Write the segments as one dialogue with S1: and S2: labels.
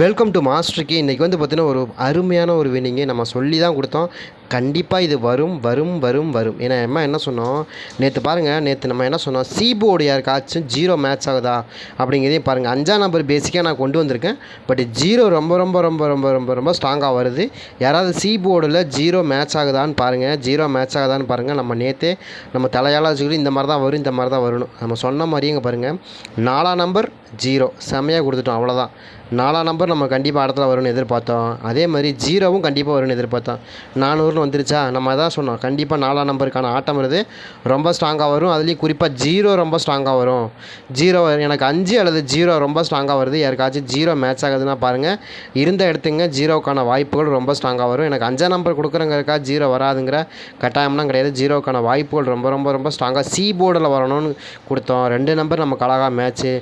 S1: Welcome to மாஸ்டருக்கு இன்றைக்கி வந்து பார்த்திங்கன்னா ஒரு அருமையான ஒரு வினிங்கு நம்ம சொல்லி தான் கொடுத்தோம். கண்டிப்பாக இது வரும் வரும் வரும் வரும். ஏன்னா அம்மா என்ன சொன்னோம்? நேற்று பாருங்கள் நேற்று நம்ம என்ன சொன்னோம்? சிபோர்டு யாருக்காச்சும் ஜீரோ மேட்ச் ஆகுதா? அப்படிங்கிறதையும் பாருங்கள் அஞ்சாம் நம்பர் பேசிக்காக நான் கொண்டு வந்திருக்கேன். பட் ஜீரோ ரொம்ப ரொம்ப ரொம்ப ரொம்ப ரொம்ப ரொம்ப ஸ்ட்ராங்காக வருது. யாராவது சிபோர்டில் ஜீரோ மேட்ச் ஆகுதான்னு பாருங்கள் ஜீரோ மேட்ச் ஆகுதான்னு பாருங்கள் நம்ம நேற்றே நம்ம தலையால் வச்சுக்கிட்டு இந்த மாதிரி தான் வரும் இந்த மாதிரி தான் வரணும். நம்ம சொன்ன மாதிரியே இங்கே பாருங்கள் நாலாம் நம்பர் ஜீரோ செம்மையாக கொடுத்துட்டோம். அவ்வளோதான் நாலாம் நம்பர் நம்ம கண்டிப்பாக இடத்துல வரும்னு எதிர்பார்த்தோம். அதே மாதிரி ஜீரோவும் கண்டிப்பாக வரும்னு எதிர்பார்த்தோம். நானூறு நானூறுன்னு வந்துருச்சா? நம்ம தான் சொன்னோம். கண்டிப்பாக நாலாம் நம்பருக்கான ஆட்டம் வருது. ரொம்ப ஸ்ட்ராங்காக வரும். அதுலேயும் குறிப்பாக ஜீரோ ரொம்ப ஸ்ட்ராங்காக வரும். ஜீரோ எனக்கு அஞ்சு அல்லது ஜீரோ ரொம்ப ஸ்ட்ராங்காக வருது. யாருக்காச்சும் ஜீரோ மேட்ச் ஆகுதுன்னா பாருங்கள் இருந்த இடத்துங்க ஜீரோக்கான வாய்ப்புகள் ரொம்ப ஸ்ட்ராங்காக வரும். எனக்கு அஞ்சாம் நம்பர் கொடுக்குறங்கிறக்கா ஜீரோ வராதுங்கிற கட்டாயம்லாம் கிடையாது. ஜீரோக்கான வாய்ப்புகள் ரொம்ப ரொம்ப ரொம்ப ஸ்ட்ராங்காக சி போர்டில் வரணும்னு கொடுத்தோம். ரெண்டு நம்பர் நமக்கு அழகாக மேட்ச்சு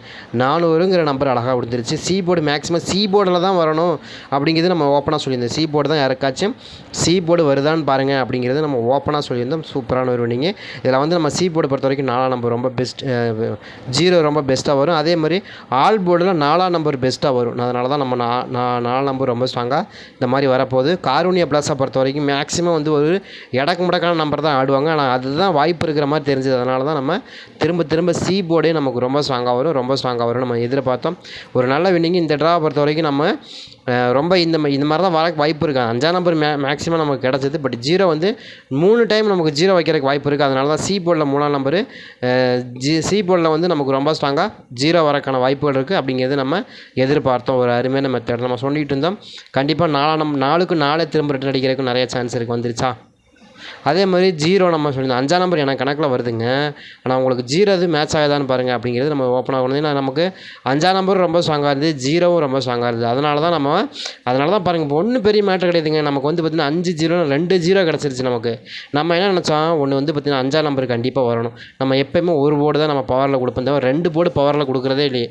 S1: நானூறுங்கிற நம்பர் அழகாக விழுந்துருச்சு சி போர்டு மேக்ஸிமம் சி போர்டில் தான் வரணும். அப்படிங்கிறது நம்ம ஓப்பனாக சொல்லியிருந்தோம். சி போர்டு தான் யாருக்காச்சும் சி போர்டு வருதான்னு பாருங்கள் அப்படிங்கிறது நம்ம ஓப்பனாக சொல்லியிருந்தோம். சூப்பரான ஒரு வினிங்கு இதில் வந்து நம்ம சி போர்டு பொறுத்த வரைக்கும் நாலாம் நம்பர் ரொம்ப பெஸ்ட் ஜீரோ ரொம்ப பெஸ்ட்டாக வரும். அதே மாதிரி ஆல் போர்டில் நாலாம் நம்பர் பெஸ்ட்டாக வரும். அதனால தான் நம்ம நா நா- நம்பர் ரொம்ப ஸ்ட்ராங்காக இந்த மாதிரி வரப்போகுது. காரூனியா பிளாஸை பொறுத்த வரைக்கும் மேக்ஸிமம் வந்து ஒரு இடக்கு முடக்கான நம்பர் தான் ஆடுவாங்க. ஆனால் அதுதான் வாய்ப்பு இருக்கிற மாதிரி தெரிஞ்சது. அதனால தான் நம்ம திரும்ப திரும்ப சி போர்டே நமக்கு ரொம்ப ஸ்ட்ராங்காக வரும். ரொம்ப ஸ்ட்ராங்காக வரும். நம்ம எதிர்பார்த்தோம். ஒரு நல்ல வின்னிங் இந்த ட்ராவை பொறுத்த வரைக்கும் நம்ம ரொம்ப இந்த மா- இந்த மாதிரி தான் வர வாய்ப்பு இருக்குது அஞ்சாம் நம்பர் மே மேக்ஸிமம் நமக்கு கிடச்சிது. பட் ஜீரோ வந்து மூணு டைம் நமக்கு ஜீரோ வைக்கிறதுக்கு வாய்ப்பு இருக்குது அதனால தான் சி போர்டில் மூணாம் நம்பரு ஜி சி போர்டில் வந்து நமக்கு ரொம்ப ஸ்ட்ராங்காக ஜீரோ வரக்கான வாய்ப்புகள் இருக்குது அப்படிங்கிறது நம்ம எதிர்பார்த்தோம். ஒரு அருமையான மெத்தட் நம்ம சொல்லிட்டு இருந்தோம். கண்டிப்பாக நாலாம் நம் நாளுக்கு நாளே திரும்ப ரிட்டன் அடிக்கிறதுக்கு நிறைய சான்ஸ் இருக்குது வந்துருச்சா? அதே மாதிரி ஜீரோ நம்ம சொல்லியிருந்தோம். அஞ்சாம் நம்பர் எனக்கு கணக்கில் வருதுங்க. ஆனால் உங்களுக்கு ஜீரோ அது மேட்ச் ஆகுதான்னு பாருங்கள் அப்படிங்கிறது நம்ம ஓப்பன் ஆகணும். ஏன்னா நமக்கு அஞ்சாம் நம்பரும் ரொம்ப ஸ்ட்ராங்காக இருந்தது. ஜீரோவும் ரொம்ப ஸ்ட்ராங்காக இருந்தது. அதனால தான் நம்ம அதனால தான் பாருங்கள் இப்போ ஒன்றும் பெரிய மேட்டர் கிடையாதுங்க. நமக்கு வந்து பார்த்திங்கன்னா அஞ்சு ஜீரோ ரெண்டு ஜீரோ கிடச்சிருச்சு நமக்கு. நம்ம என்ன நினச்சோம்? ஒன்று வந்து பார்த்திங்கன்னா அஞ்சாம் நம்பர் கண்டிப்பாக வரணும். நம்ம எப்போயுமே ஒரு போர்டு தான் நம்ம பவரில் கொடுப்போம். தவிர ரெண்டு போர்டு பவரில் கொடுக்குறதே இல்லையே.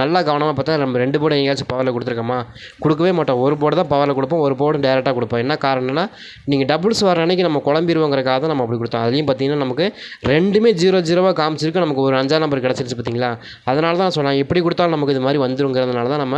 S1: நல்லா கவனமாக பார்த்தா நம்ம ரெண்டு போர்டு எங்கேயாச்சும் பவரில் கொடுத்துருக்கோமா? கொடுக்கவே மாட்டோம். ஒரு போர்டு தான் பவரில் கொடுப்போம். ஒரு போர்டு டேரெக்டாக கொடுப்போம். என்ன காரணம்னா நீங்கள் டபுள்ஸ் வர அன்னைக்கு நம்ம குழம்பிடுவோங்கிறக்காக தான் நம்ம அப்படி கொடுத்தோம். அதுலேயும் பார்த்தீங்கன்னா நமக்கு ரெண்டுமே ஜீரோ ஜீரோவாக காமிச்சிருக்கு. நமக்கு ஒரு அஞ்சாம் நம்பர் கிடச்சிருச்சு பார்த்தீங்களா? அதனால தான் சொன்னாங்க எப்படி கொடுத்தாலும் நமக்கு இது மாதிரி வந்துருங்கிறதுனால தான் நம்ம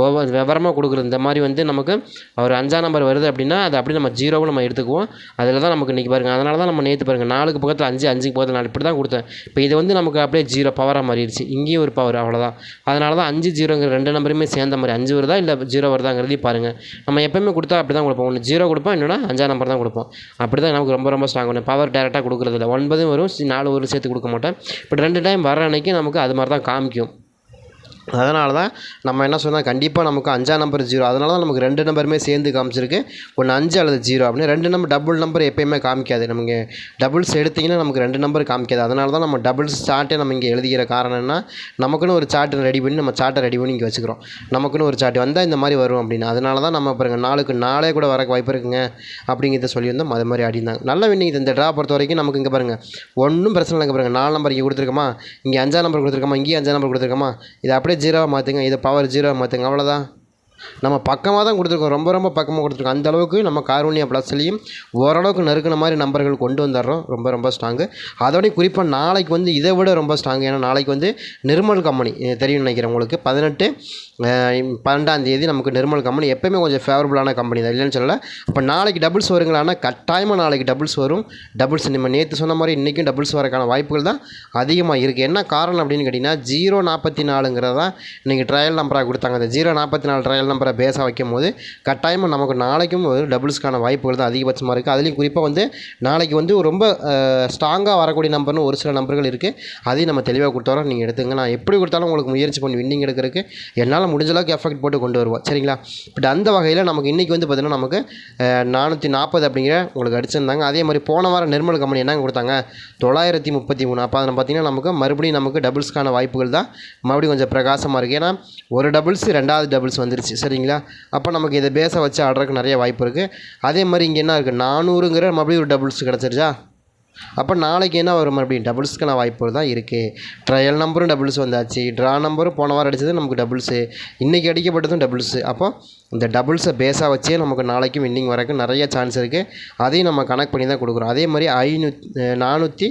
S1: ஒவ்வொரு விவரமாக கொடுக்குறது. இந்த மாதிரி வந்து நமக்கு ஒரு அஞ்சாம் நம்பர் வருது அப்படின்னா அது அப்படி நம்ம ஜீரோவும் நம்ம எடுத்துக்குவோம். அதில் தான் நமக்கு இன்றைக்கி பாருங்கள் அதனால தான் நம்ம நேற்று பாருங்கள் நாலுக்கு பக்கத்தில் அஞ்சு அஞ்சுக்கு பக்கத்தில் நாலு. இப்படி தான் கொடுத்தேன். இப்போ இது வந்து நமக்கு அப்படியே ஜீரோ பவராக மாறிடுச்சு. இங்கேயும் ஒரு பவர் அவ்வளோதான் அதனால தான் அஞ்சு ஜீரோங்கிற ரெண்டு நம்பருமே சேர்ந்த மாதிரி அஞ்சு வருதா இல்லை ஜீரோ வருதாங்கிறதையும் பாருங்கள் நம்ம எப்போயுமே கொடுத்தா அப்படி தான் கொடுப்போம். ஒன்று ஜீரோ கொடுப்போம் இன்னொன்று அஞ்சாம் நம்பர் தான் கொடுப்போம். அப்படி தான் நமக்கு ரொம்ப ரொம்ப ஸ்ட்ராங் ஒன்று பவர் டேரெக்டாக கொடுக்குறது இல்லை ஒன்பதும் வரும் நாலு ஒரு சேர்த்து கொடுக்க மாட்டேன். பட் ரெண்டு டைம் வர அன்னைக்கு நமக்கு அது மாதிரி தான் காமிக்கும். அதனால தான் நம்ம என்ன சொன்னால் கண்டிப்பாக நமக்கு அஞ்சாம் நம்பர் ஜீரோ அதனால தான் நமக்கு ரெண்டு நம்பருமே சேர்ந்து காமிச்சிருக்கு. ஒன்று அஞ்சு அல்லது ஜீரோ அப்படின்னு. ரெண்டு நம்பர் டபுள் நம்பர் எப்பயுமே காமிக்காது. நமக்கு டபுள்ஸ் எடுத்திங்கன்னா நமக்கு ரெண்டு நம்பர் காமிக்காது. அதனால தான் நம்ம டபுள்ஸ் சார்ட்டே நம்ம இங்கே எழுதிக்கிற காரணம் நமக்குன்னு ஒரு சார்ட் ரெடி பண்ணி நம்ம சார்ட்டை ரெடி பண்ணி இங்கே வச்சுக்கிறோம். நமக்குன்னு ஒரு சார்ட் வந்தால் இந்த மாதிரி வரும் அப்படின்னு. அதனால தான் நம்ம பாருங்க நாளுக்கு நாளே கூட வர வாய்ப்பு இருக்குங்க அப்படிங்கிறத சொல்லியிருந்தோம். அது மாதிரி ஆடினாங்க நல்ல வின்னிங் இந்த ட்ரா பொறுத்த வரைக்கும் நமக்கு இங்கே பாருங்கள் ஒன்றும் பிரச்சனை இல்லைங்க பாருங்கள் நாலு நம்பர் இங்கே கொடுத்துருக்கோமா? இங்கே அஞ்சாம் நம்பர் கொடுத்துருக்கோமா? இங்கேயும் அஞ்சாம் நம்பர் கொடுத்துருக்கோமா? இதை அப்படியே ஜீரோவாக மாற்றுங்க இதை பவர் ஜீரோவாக மாற்றுங்க அவ்வளோதான் நம்ம பக்கமாக தான் கொடுத்துருக்கோம் ரொம்ப ரொம்ப பக்கமாக கொடுத்துருக்கோம். அந்த அளவுக்கு நம்ம காரூனியா ப்ளஸ்லேயும் ஓரளவுக்கு நறுக்கின மாதிரி நம்பர்கள் கொண்டு வந்துடுறோம். ரொம்ப ரொம்ப ஸ்ட்ராங்கு அதோடய குறிப்பாக நாளைக்கு வந்து இதை விட ரொம்ப ஸ்ட்ராங் ஏன்னா நாளைக்கு வந்து நிர்மல் கம்பெனி தெரியும் நினைக்கிறேன் உங்களுக்கு. பதினெட்டு பன்னெண்டாம் தேதி நமக்கு நிர்மல் கம்பெனி எப்போயுமே கொஞ்சம் ஃபேவரபுளான கம்பெனி தான். இல்லைன்னு சொல்லலை. அப்போ நாளைக்கு டபுள்ஸ் வருங்களான்னா கட்டாயமாக நாளைக்கு டபுள்ஸ் வரும். டபுள்ஸ் நம்ம நேற்று சொன்ன மாதிரி இன்றைக்கும் டபுள்ஸ் வரக்கான வாய்ப்புகள் தான் அதிகமாக இருக்குது என்ன காரணம் அப்படின்னு கேட்டிங்கன்னா ஜீரோ நாற்பத்தி நாலுங்கிறது தான் இன்றைக்கி ட்ரையல் நம்பராக கொடுத்தாங்க. அந்த ஜீரோ நாற்பத்தி நாலு ட்ரையல் நம்பரை பேஸாக வைக்கும் போது கட்டாயமாக நமக்கு நாளைக்கும் ஒரு டபுள்ஸ்க்கான வாய்ப்புகள் தான் அதிகபட்சமாக இருக்குது அதுலேயும் குறிப்பாக வந்து நாளைக்கு வந்து ரொம்ப ஸ்ட்ராங்காக வரக்கூடிய நம்பர்னு ஒரு சில நம்பர்கள் இருக்குது அதையும் நம்ம தெளிவாக கொடுத்தோம். நீங்கள் எடுத்துங்க. நான் எப்படி கொடுத்தாலும் உங்களுக்கு முயற்சி பண்ணி வின்னிங் எடுக்கிறதுக்கு என்னால் முடிஞ்ச அளவுக்கு எஃபெக்ட் போட்டு கொண்டு வருவோம். சரிங்களா? பட் அந்த வகையில் நமக்கு இன்றைக்கி வந்து பார்த்திங்கன்னா நமக்கு நானூற்றி நாற்பது அப்படிங்கிற உங்களுக்கு அடிச்சிருந்தாங்க. அதே மாதிரி போன வாரம் நிர்மல் கம்பெனி என்னங்க கொடுத்தாங்க? தொள்ளாயிரத்தி முப்பத்தி மூணு. அப்போ அதில் பார்த்தீங்கன்னா நமக்கு மறுபடியும் நமக்கு டபுள்ஸ்க்கான வாய்ப்புகள் தான். மறுபடியும் கொஞ்சம் பிரகாசமாக இருக்குது ஏன்னா ஒரு டபுள்ஸ் ரெண்டாவது டபுள்ஸ் வந்துருச்சு. சரிங்களா? அப்போ நமக்கு இதை பேஸை வச்சு ஆடுறதுக்கு நிறைய வாய்ப்பு இருக்குது அதே மாதிரி இங்கே என்ன இருக்குது நானூறுங்கிற மறுபடியும் ஒரு டபுள்ஸ் கிடச்சிருச்சா? அப்போ நாளைக்கு என்ன வரும் மறுபடியும் டபுள்ஸ்க்கான வாய்ப்பு தான் இருக்குது ட்ரையல் நம்பரும் டபுள்ஸ் வந்தாச்சு. ட்ரா நம்பரும் போன வாரம் அடித்தது நமக்கு டபுள்ஸு இன்றைக்கி அடிக்கப்பட்டதும் டபுள்ஸு அப்போ இந்த டபுள்ஸை பேஸாக வச்சே நமக்கு நாளைக்கும் வின்னிங் வரக்கு நிறைய சான்ஸ் இருக்குது அதையும் நம்ம கனெக்ட் பண்ணி தான் கொடுக்குறோம். அதே மாதிரி ஐநூ நானூற்றி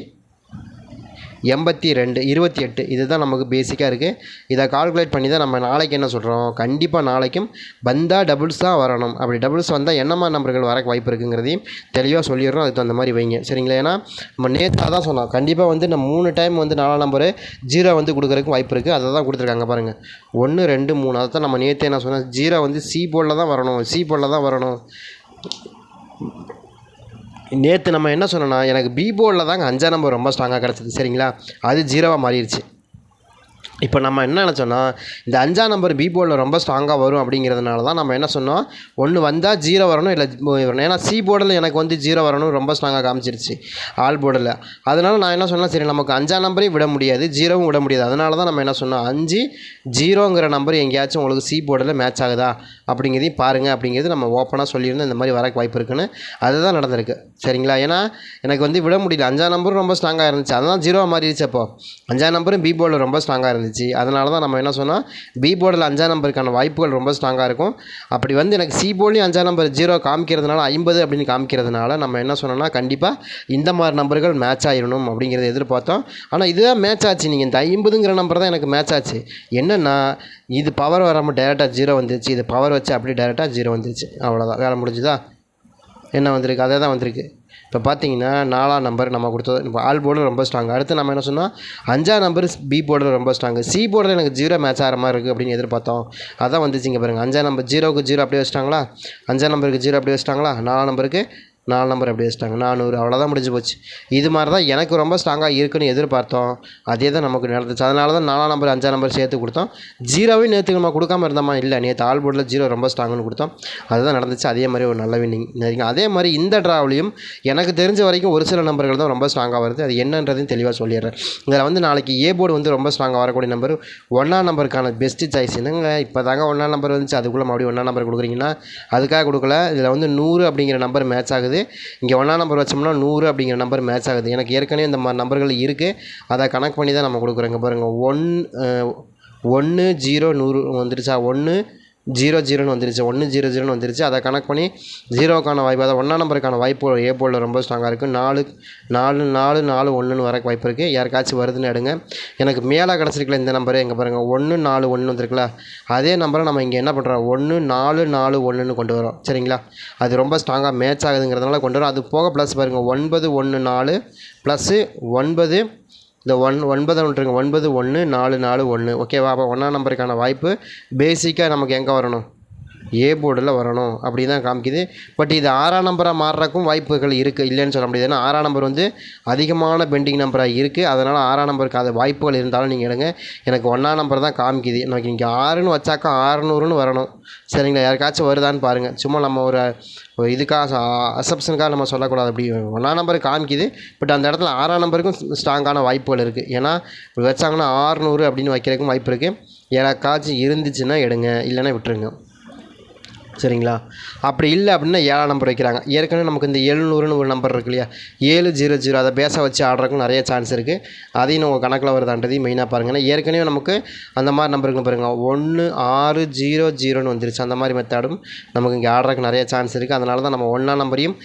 S1: எண்பத்தி ரெண்டு இருபத்தி எட்டு இதுதான் நமக்கு பேசிக்காக இருக்குது இதை கால்குலேட் பண்ணி தான் நம்ம நாளைக்கு என்ன சொல்கிறோம் கண்டிப்பாக நாளைக்கும் வந்தால் டபுள்ஸ் தான் வரணும். அப்படி டபுள்ஸ் வந்தால் என்னம்மா நம்பர்கள் வர வாய்ப்பு இருக்குங்கிறதையும் தெளிவாக சொல்லிடுறோம். அதுக்கு தகுந்த மாதிரி வைங்க. சரிங்களா? ஏன்னா நம்ம நேற்று தான் சொன்னோம். கண்டிப்பாக வந்து நம்ம மூணு டைம் வந்து நாலாம் நம்பரு ஜீரோ வந்து கொடுக்குறதுக்கு வாய்ப்பு இருக்குது அதை தான் கொடுத்துருக்காங்க பாருங்கள் ஒன்று ரெண்டு மூணு. அதை தான் நம்ம நேற்று என்ன சொன்னோம்? ஜீரோ வந்து சி போர்டில் தான் வரணும். சி போர்டில் தான் வரணும். நேற்று நம்ம என்ன சொன்னோன்னா எனக்கு பி போர்டில் தாங்க அஞ்சாம் நம்பர் ரொம்ப ஸ்ட்ராங்காக கிடச்சிது சரிங்களா? அது ஜீரோவாக மாறிடுச்சு. இப்போ நம்ம என்ன நினச்சோன்னா இந்த அஞ்சாம் நம்பர் பி போர்டில் ரொம்ப ஸ்ட்ராங்காக வரும் அப்படிங்கிறதுனால தான் நம்ம என்ன சொன்னோம்? ஒன்று வந்தால் ஜீரோ வரணும் இல்லை வரணும் ஏன்னா சி போர்டில் எனக்கு வந்து ஜீரோ வரணும் ரொம்ப ஸ்ட்ராங்காக காமிச்சிருச்சு ஆல் போர்டில் அதனால் நான் என்ன சொன்னேன் சரி நமக்கு அஞ்சாம் நம்பரையும் விட முடியாது ஜீரோவும் விட முடியாது. அதனால தான் நம்ம என்ன சொன்னோம் அஞ்சு ஜீரோங்கிற நம்பர் எங்கேயாச்சும் உங்களுக்கு சி போர்டில் மேட்ச் ஆகுதா? அப்படிங்கிறதையும் பாருங்கள் அப்படிங்கிறது நம்ம ஓப்பனாக சொல்லியிருந்தோம் இந்த மாதிரி வரக்கு வாய்ப்பு இருக்குன்னு. அதுதான் நடந்திருக்கு சரிங்களா? ஏன்னா எனக்கு வந்து விட முடியல. அஞ்சாம் நம்பரும் ரொம்ப ஸ்ட்ராங்காக இருந்துச்சு. அதுதான் ஜீரோவாக மாறிடுச்சு அப்போது அஞ்சாம் நம்பரும் பி போர்டில் ரொம்ப ஸ்ட்ராங்காக இருந்துச்சு. அதனால தான் நம்ம என்ன சொன்னால் பி போர்டில் அஞ்சாம் நம்பருக்கான வாய்ப்புகள் ரொம்ப ஸ்ட்ராங்காக இருக்கும். அப்படி வந்து எனக்கு சி போர்ட்லேயும் அஞ்சாம் நம்பர் ஜீரோ காமிக்கிறதுனால ஐம்பது அப்படின்னு காமிக்கிறதுனால நம்ம என்ன சொன்னோம்னா கண்டிப்பாக இந்த மாதிரி நம்பர்கள் மேட்ச் ஆகிடணும் அப்படிங்கிறத எதிர்பார்த்தோம். ஆனால் இதுதான் மேட்ச் ஆச்சு. நீங்கள் இந்த ஐம்பதுங்கிற நம்பர் தான் எனக்கு மேட்ச் ஆச்சு. என்னென்னா இது பவர் வராமல் டேரெக்டாக ஜீரோ வந்துருச்சு. இது பவர் வச்சு அப்படியே டேரெக்டாக ஜீரோ வந்துருச்சு. அவ்வளோதான் வேலை முடிஞ்சுதா? என்ன வந்திருக்கு? அதே தான் வந்திருக்கு. இப்போ பார்த்தீங்கன்னா நாலாம் நம்பர் நம்ம கொடுத்தது இப்போ ஆல் போர்டில் ரொம்ப ஸ்ட்ராங் அடுத்து நம்ம என்ன சொன்னால் அஞ்சாம் நம்பர் பி போர்டில் ரொம்ப ஸ்ட்ராங் சி போர்டில் எனக்கு ஜீரோ மேட்ச் ஆகிற மாதிரி இருக்குது அப்படின்னு எதிர்பார்த்தோம். அதான் வந்துச்சுங்க பாருங்கள் அஞ்சாம் நம்பர் ஜீரோவுக்கு ஜீரோ அப்படியே வச்சிட்டாங்களா? அஞ்சாம் நம்பருக்கு ஜீரோ அப்படியே வச்சிட்டாங்களா? நாலாம் நம்பருக்கு நாலு நம்பர் எப்படி வச்சிட்டாங்க. நானூறு அவ்வளோதான் முடிஞ்சு போச்சு. இது மாதிரி தான் எனக்கு ரொம்ப ஸ்ட்ராங்காக இருக்குன்னு எதிர்பார்த்தோம். அதே தான் நமக்கு நடந்துச்சு அதனால தான் நாலாம் நம்பர் அஞ்சாம் நம்பர் சேர்த்து கொடுத்தோம். ஜீரோவே நேற்று நம்ம கொடுக்காம இருந்தோமா? இல்லை நேற்று ஆல் போர்டில் ஜீரோ ரொம்ப ஸ்ட்ராங்குன்னு கொடுத்தோம். அதுதான் நடந்துச்சு. அதே மாதிரி ஒரு நல்ல வின்னிங் நிறைய அதே மாதிரி இந்த ட்ராவலையும் எனக்கு தெரிஞ்ச வரைக்கும் ஒரு சில நம்பர்கள் தான் ரொம்ப ஸ்ட்ராங்காக வருது. அது என்னன்றதையும் தெளிவாக சொல்லிடுறேன். இதில் வந்து நாளைக்கு ஏ போர்டு வந்து ரொம்ப ஸ்ட்ராங்காக வரக்கூடிய நம்பர் ஒன்றாம் நம்பருக்கான பெஸ்ட்டு சாய்ஸ் என்னங்க? இப்போ தாங்க ஒன்றாம் நம்பர் வந்துச்சு. அதுக்குள்ளே மறுபடியும் ஒன்றாம் நம்பர் கொடுக்குறீங்கன்னா அதுக்காக கொடுக்கல. இதில் வந்து நூறு அப்படிங்கிற நம்பர் மேட்ச் ஆகுது. இங்கே ஒன்றா நம்பர் வச்சோம்னா நூறு அப்படிங்கிற நம்பர் மேட்ச் ஆகுது. எனக்கு ஏற்கனவே இந்த மாதிரி நம்பர்கள் இருக்குது அதை கனெக்ட் பண்ணி தான் நம்ம கொடுக்குறோங்க பாருங்கள் ஒன் ஒன்று ஜீரோ நூறு வந்துருச்சா? ஒன்று ஜீரோ ஜீரோன்னு வந்துருச்சு. ஒன்று ஜீரோ ஜீரோன்னு வந்துருச்சு. அதை கணக்கு பண்ணி ஜீரோக்கான வாய்ப்பு அதை ஒன்றாம் நம்பருக்கான வாய்ப்பு ஏ போலில் ரொம்ப ஸ்ட்ராங்காக இருக்குது நாலு நாலு நாலு நாலு ஒன்றுன்னு வரக்கு வாய்ப்பு இருக்குது யாருக்காச்சும் வருதுன்னு எடுங்க. எனக்கு மேலே கிடச்சிருக்கல இந்த நம்பரு. எங்கே பாருங்கள் ஒன்று நாலு ஒன்று வந்துருக்குல்ல. அதே நம்பரை நம்ம இங்கே என்ன பண்ணுறோம் ஒன்று நாலு நாலு ஒன்றுன்னு கொண்டு வரோம் சரிங்களா? அது ரொம்ப ஸ்ட்ராங்காக மேட்ச் ஆகுதுங்கிறதுனால கொண்டு வரோம் அது போக ப்ளஸ் பாருங்கள் ஒன்பது ஒன்று நாலு ப்ளஸ்ஸு ஒன்பது இந்த ஒன் ஒன்பது ஒன்றுங்க. ஒன்பது ஒன்று நாலு நாலு ஒன்று. ஓகேவா அப்போ ஒன்றாம் நம்பருக்கான வாய்ப்பு. பேசிக்காக நமக்கு எங்கே வரணும்? ஏ போர்டில் வரணும் அப்படி தான் காமிக்குது. பட் இது ஆறாம் நம்பராக மாறுறக்கும் வாய்ப்புகள் இருக்குது இல்லைன்னு சொல்ல முடியாது. ஏன்னா ஆறாம் நம்பர் வந்து அதிகமான பெண்டிங் நம்பராக இருக்குது அதனால் ஆறாம் நம்பருக்கு அது வாய்ப்புகள் இருந்தாலும் நீங்கள் எடுங்க. எனக்கு ஒன்றாம் நம்பர் தான் காமிக்குது. எனக்கு இங்கே ஆறுன்னு வச்சாக்கா ஆறுநூறுன்னு வரணும். சரிங்களா? யாருக்காச்சும் வருதான்னு பாருங்கள் சும்மா நம்ம ஒரு இதுக்காக அசப்ஷனுக்காக நம்ம சொல்லக்கூடாது. அப்படி ஒன்றாம் நம்பர் காமிக்குது. பட் அந்த இடத்துல ஆறாம் நம்பருக்கும் ஸ்ட்ராங்கான வாய்ப்புகள் இருக்குது ஏன்னா இப்படி வச்சாங்கன்னா ஆறுநூறு அப்படின்னு வைக்கிறதுக்கும் வாய்ப்பு இருக்குது யாராக்காச்சும் இருந்துச்சுன்னா எடுங்க. இல்லைன்னா விட்டுருங்க. சரிங்களா? அப்படி இல்லை அப்படின்னா ஏழாம் நம்பர் வைக்கிறாங்க. ஏற்கனவே நமக்கு இந்த எழுநூறுன்னு ஒரு நம்பர் இருக்கு இல்லையா? ஏழு ஜீரோ ஜீரோ அதை பேச வச்சு ஆடுறதுக்கும் நிறைய சான்ஸ் இருக்குது அதையும் உங்கள் கணக்கில் வருதான்றதையும் மெயினாக பாருங்கள் ஏன்னா ஏற்கனவே நமக்கு அந்த மாதிரி நம்பருக்கு பாருங்கள் ஒன்று ஆறு ஜீரோ ஜீரோன்னு வந்துருச்சு. அந்த மாதிரி மெத்தடும் நமக்கு இங்கே ஆடுறதுக்கு நிறைய சான்ஸ் இருக்குது அதனால தான் நம்ம ஒன்றாம் நம்பரையும்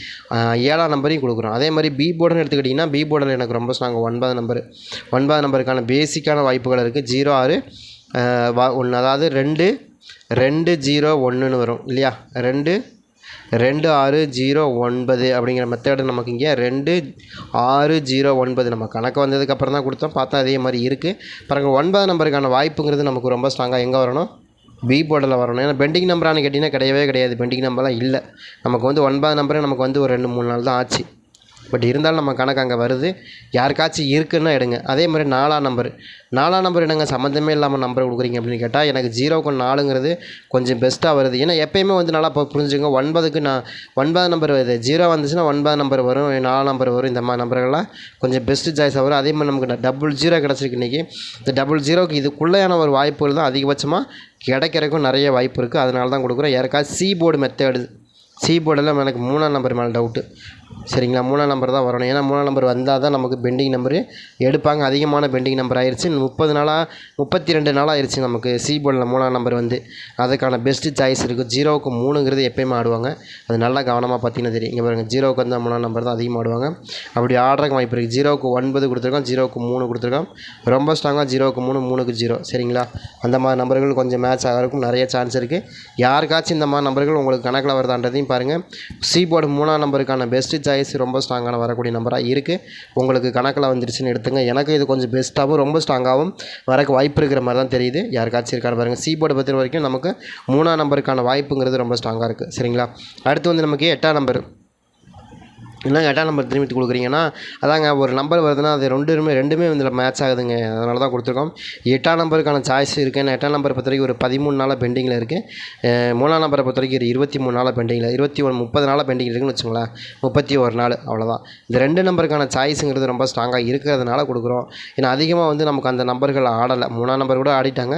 S1: ஏழாம் நம்பரையும் கொடுக்குறோம். அதே மாதிரி பி போர்டுன்னு எடுத்துக்கிட்டிங்கன்னா பி போர்டில் எனக்கு ரொம்ப சொன்னாங்க ஒன்பது நம்பர் ஒன்பது நம்பருக்கான பேசிக்கான வாய்ப்புகள் இருக்குது ஜீரோ ஆறு வா ஒன்று அதாவது ரெண்டு ரெண்டு ஜீரோ ஒன்றுன்னு வரும் இல்லையா? ரெண்டு ரெண்டு ஆறு ஜீரோ ஒன்பது அப்படிங்கிற மெத்தடு நமக்கு இங்கே ரெண்டு ஆறு ஜீரோ ஒன்பது. நம்ம கணக்கு வந்ததுக்கப்புறம் தான் கொடுத்தோம் பார்த்தா அதே மாதிரி இருக்குது பிறகு ஒன்பது நம்பருக்கான வாய்ப்புங்கிறது நமக்கு ரொம்ப ஸ்ட்ராங்காக எங்கே வரணும்? பி போர்டில் வரணும். ஏன்னா பெண்டிங் நம்பரானு கேட்டிங்கன்னா கிடையவே கிடையாது. பெண்டிங் நம்பர்லாம் இல்லை. நமக்கு வந்து ஒன்பது நம்பரே நமக்கு வந்து ஒரு ரெண்டு மூணு நாள் தான் ஆச்சு. பட் இருந்தாலும் நம்ம கணக்கு அங்கே வருது. யாருக்காச்சும் இருக்குன்னா எடுங்க. அதே மாதிரி நாலாம் நம்பர் நாலாம் நம்பர் என்னங்க? சம்மந்தமே இல்லாமல் நம்பர் கொடுக்குறீங்க அப்படின்னு கேட்டால் எனக்கு ஜீரோக்கு நாலுங்கிறது கொஞ்சம் பெஸ்ட்டாக வருது. ஏன்னா எப்பயுமே வந்து நல்லா இப்போ புரிஞ்சுங்க ஒன்பதுக்கு நான் ஒன்பது நம்பர் வருது. ஜீரோ வந்துச்சுன்னா ஒன்பது நம்பர் வரும். நாலு நம்பர் வரும். இந்த மாதிரி நம்பர்கள்லாம் கொஞ்சம் பெஸ்ட்டு சாய்ஸாக வரும். அதே மாதிரி நமக்கு டபுள் ஜீரோ கிடச்சிருக்கு இன்றைக்கி இந்த டபுள் ஜீரோக்கு இதுக்குள்ளேயான ஒரு வாய்ப்புகள் தான் அதிகபட்சமாக கிடைக்கிறக்கும் நிறைய வாய்ப்பு இருக்குது அதனால தான் கொடுக்குறோம் யாருக்காவது சி போர்டு மெத்தேடு சி போர்டில் எனக்கு மூணாம் நம்பர் மேலே டவுட்டு சரிங்களா? மூணாம் நம்பர் தான் வரணும். ஏன்னா மூணாம் நம்பர் வந்தால் தான் நமக்கு பெண்டிங் நம்பரு எடுப்பாங்க. அதிகமான பெண்டிங் நம்பர் ஆயிடுச்சு முப்பது நாளாக முப்பத்தி ரெண்டு நாள் ஆயிடுச்சு நமக்கு சி போர்டில் மூணாம் நம்பர் வந்து. அதுக்கான பெஸ்ட்டு சாய்ஸ் இருக்குது ஜீரோவுக்கு மூணுங்கிறது எப்பயுமே ஆடுவாங்க. அது நல்லா கவனமாக பார்த்தீங்கன்னா தெரியும். இங்கே பாருங்கள் ஜீரோவுக்கு வந்து மூணாம் நம்பர் தான் அதிகமாக ஆடுவாங்க. அப்படி ஆடுறதுக்கு வாய்ப்பு இருக்குது ஜீரோவுக்கு ஒன்பது கொடுத்துருக்கோம் ஜீரோவுக்கு மூணு கொடுத்துருக்கோம். ரொம்ப ஸ்ட்ராங்காக ஜீரோவுக்கு மூணு மூணுக்கு ஜீரோ. சரிங்களா? அந்த மாதிரி நம்பர்கள் கொஞ்சம் மேட்ச் ஆகிறதுக்கும் நிறைய சான்ஸ் இருக்குது யாருக்காச்சும் இந்த மாதிரி நம்பர்கள் உங்களுக்கு கணக்கில் வருதான்றதையும் பாருங்கள் சி போர்டு மூணாம் நம்பருக்கான பெஸ்ட்டு சாய்ஸ் ரொம்ப ஸ்ட்ராங்கான வரக்கூடிய நம்பராக இருக்குது உங்களுக்கு கணக்கில் வந்துருச்சுன்னு எடுத்துங்க. எனக்கு இது கொஞ்சம் பெஸ்ட்டாகவும் ரொம்ப ஸ்ட்ராங்காகவும் வரக்கு வாய்ப்பு இருக்கிற மாதிரி தான் தெரியுது. யாருக்காச்சும் இருக்கான்னு பாருங்கள் சி போர்டு பற்றி வரைக்கும் நமக்கு மூணாம் நம்பருக்கான வாய்ப்புங்கிறது ரொம்ப ஸ்ட்ராங்காக இருக்குது சரிங்களா? அடுத்து வந்து நமக்கு எட்டாம் நம்பர் என்ன எட்டாம் நம்பர் திரும்பி கொடுக்குறீங்கன்னா அதாங்க ஒரு நம்பர் வருதுன்னா அது ரெண்டுமே ரெண்டுமே வந்து மேட்ச் ஆகுதுங்க. அதனால தான் கொடுத்துருக்கோம். எட்டாம் நம்பருக்கான சாய்ஸ் இருக்குது ஏன்னா எட்டாம் நம்பரை பொறுத்த வரைக்கும் ஒரு பதிமூணு நாளாக பெண்டிங்கில் இருக்குது மூணாம் நம்பரை பொறுத்த வரைக்கும் ஒரு இருபத்தி மூணு நாளாக பெண்டிங்கில் இருபத்தி ஒன்று முப்பது நாளாக பெண்டிங் இருக்குன்னு வச்சுங்களேன் முப்பத்தி ஒரு நாள் அவ்வளோதான் இந்த ரெண்டு நம்பருக்கான சாய்ஸுங்கிறது ரொம்ப ஸ்ட்ராங்காக இருக்கிறதுனால கொடுக்குறோம். ஏன்னா அதிகமாக வந்து நமக்கு அந்த நம்பர்கள் ஆடலை. மூணாம் நம்பர் கூட ஆடிட்டாங்க.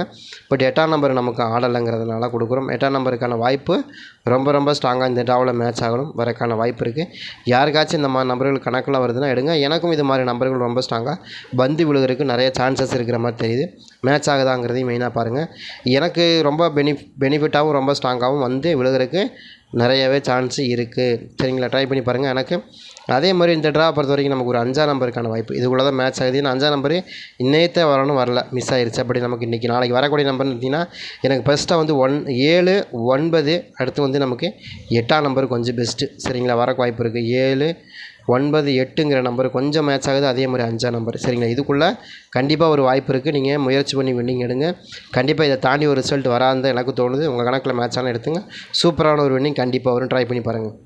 S1: பட் எட்டாம் நம்பர் நமக்கு ஆடலைங்கிறதுனால கொடுக்குறோம். எட்டாம் நம்பருக்கான வாய்ப்பு ரொம்ப ரொம்ப ஸ்ட்ராங்காக இந்த டாவில் மேட்ச் ஆகணும். வரக்கான வாய்ப்பு இருக்குது யார் யாருக்காச்சும் இந்த மாதிரி நம்பர்கள் கணக்கில் வருதுன்னா எடுங்க. எனக்கும் இது மாதிரி நம்பர்கள் ரொம்ப ஸ்ட்ராங்காக பந்து விழுகிறதுக்கு நிறைய சான்சஸ் இருக்கிற மாதிரி தெரியுது. மேட்ச் ஆகுதாங்கிறதையும் மெயினாக பாருங்கள் எனக்கு ரொம்ப பெனி பெனிஃபிட்டாகவும் ரொம்ப ஸ்ட்ராங்காகவும் வந்து விழுகிறதுக்கு நிறையவே சான்ஸ் இருக்குது சரிங்களா? ட்ரை பண்ணி பாருங்கள் எனக்கு அதே மாதிரி இந்த ட்ரா பொறுத்த வரைக்கும் நமக்கு ஒரு அஞ்சாம் நம்பருக்கான வாய்ப்பு. இதுக்குள்ளே தான் மேட்ச் ஆகுது. ஏன்னா அஞ்சாம் நம்பரு இன்னையத்தே வரணும் வரல. மிஸ் ஆயிடுச்சு அப்படி நமக்கு இன்றைக்கி நாளைக்கு வரக்கூடிய நம்பர்னு பார்த்தீங்கன்னா எனக்கு ஃபஸ்ட்டாக வந்து ஒன் ஏழு ஒன்பது அடுத்து வந்து நமக்கு எட்டாம் நம்பர் கொஞ்சம் பெஸ்ட்டு சரிங்களா? வரக்கு வாய்ப்பு இருக்குது ஏழு ஒன்பது எட்டுங்கிற நம்பர் கொஞ்சம் மேட்ச் ஆகுது. அதே மாதிரி அஞ்சாம் நம்பர் சரிங்களா? இதுக்குள்ளே கண்டிப்பாக ஒரு வாய்ப்பு இருக்குது நீங்கள் முயற்சி பண்ணி வின்னிங் எடுங்க. கண்டிப்பாக இதை தாண்டி ஒரு ரிசல்ட் வராது எனக்கு தோணுது. உங்கள் கணக்கில் மேட்ச் ஆனால் எடுத்துங்க. சூப்பரான ஒரு வின்னிங் கண்டிப்பாக வரும். ட்ரை பண்ணி பாருங்கள்